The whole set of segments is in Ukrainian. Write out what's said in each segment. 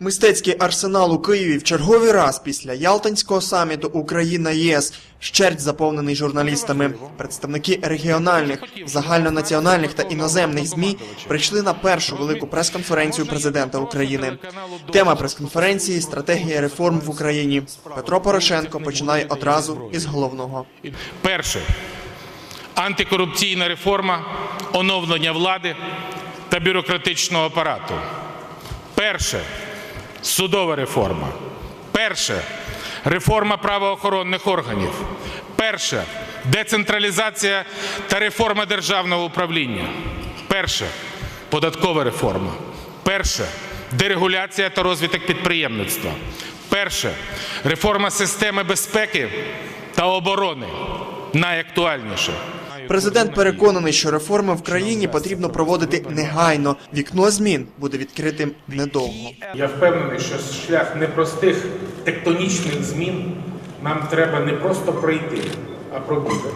Мистецький арсенал у Києві в черговий раз після Ялтинського саміту Україна ЄС щерть заповнений журналістами. Представники регіональних, загальнонаціональних та іноземних змі прийшли на першу велику прес-конференцію президента України. Тема прес-конференції стратегія реформ в Україні. Петро Порошенко починає одразу із головного. Перше антикорупційна реформа, оновлення влади та бюрократичного апарату. Перше судова реформа. Перше реформа правоохоронних органів. Перше децентралізація та реформа державного управління. Перше податкова реформа. Перше дерегуляція та розвиток підприємництва. Перше реформа системи безпеки та оборони. Найактуальніше. Президент переконаний, що реформи в країні потрібно проводити негайно. Вікно змін буде відкритим недовго. Я впевнений, що шлях непростих тектонічних змін нам треба не просто пройти, а пробути.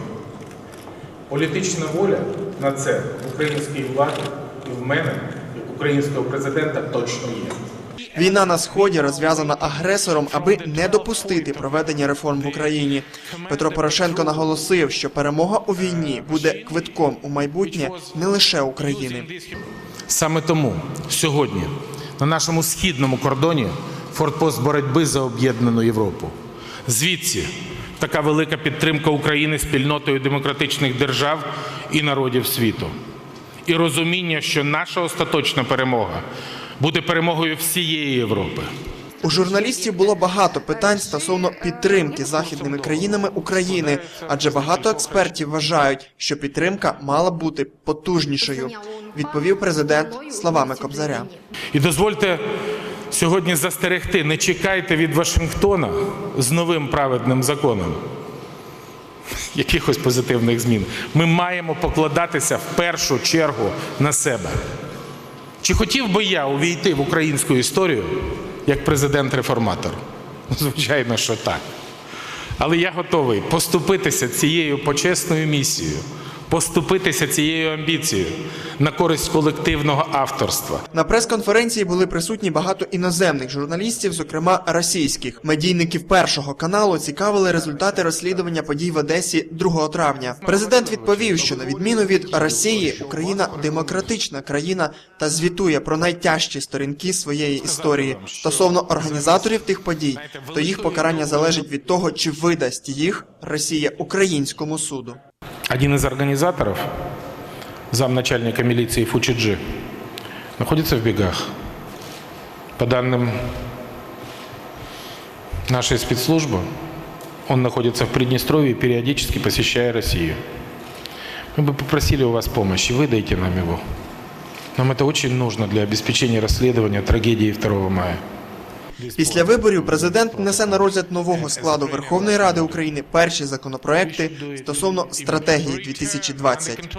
Політична воля на це в українській владі і в мене, як українського президента, точно є. Війна на сході розв'язана агресором, аби не допустити проведення реформ в Україні. Петро Порошенко наголосив, що перемога у війні буде квитком у майбутнє не лише України. Саме тому сьогодні на нашому східному кордоні фортпост боротьби за об'єднану Європу. Звідси така велика підтримка України спільнотою демократичних держав і народів світу. І розуміння, що наша остаточна перемога буде перемогою всієї Європи. У журналістів було багато питань стосовно підтримки західними країнами України, адже багато експертів вважають, що підтримка мала бути потужнішою. Відповів президент словами Кобзаря. І дозвольте сьогодні застерегти, не чекайте від Вашингтона з новим праведним законом. Якихось позитивних змін. Ми маємо покладатися в першу чергу на себе. Чи хотів би я увійти в українську історію як президент-реформатор? Ну, Звичайно, що так. Але я готовий поступитися цією почесною місією, поступитися цією амбіцією на користь колективного авторства. На прес-конференції були присутні багато іноземних журналістів, зокрема російських. Медійників першого каналу цікавили результати розслідування подій в Одесі 2 травня. Президент відповів, що на відміну від Росії, Україна демократична країна та звітує про найтяжчі сторінки своєї історії стосовно організаторів тих подій, то їх покарання залежить від того, чи видасть їх Росія українському суду. Один из организаторов, замначальника милиции Фучиджи, находится в бегах. По данным нашей спецслужбы, он находится в Приднестровье, периодически посещая Россию. Мы бы попросили у вас помощи, выдайте нам его. Нам это очень нужно для обеспечения расследования трагедии 2 мая. Після виборів президент внесе на розгляд нового складу Верховної Ради України перші законопроекти стосовно стратегії 2020.